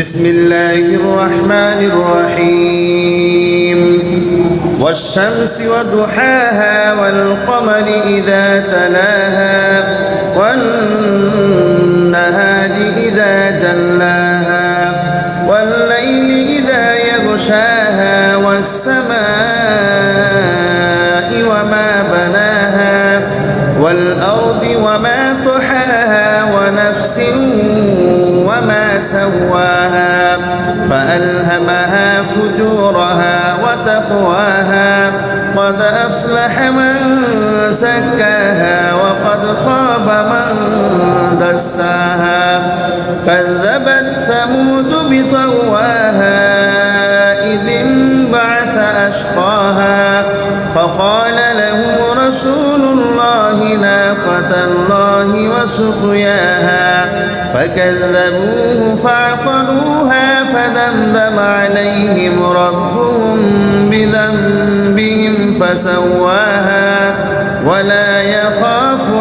بسم الله الرحمن الرحيم. والشمس وضحاها والقمر إذا تلاها والنهار إذا جلاها والليل إذا يغشاها والسماء وما بناها والأرض وما طحاها ونفس سواها فألهمها فجورها وتقواها قد أفلح من زكاها وقد خاب من دساها كذبت ثمود بطواها إذ انبعث أشقاها فقال لهم رسول الله وسقياها. فكذبوه فعقروها فدمدم عليهم ربهم بذنبهم فسواها. ولا يخاف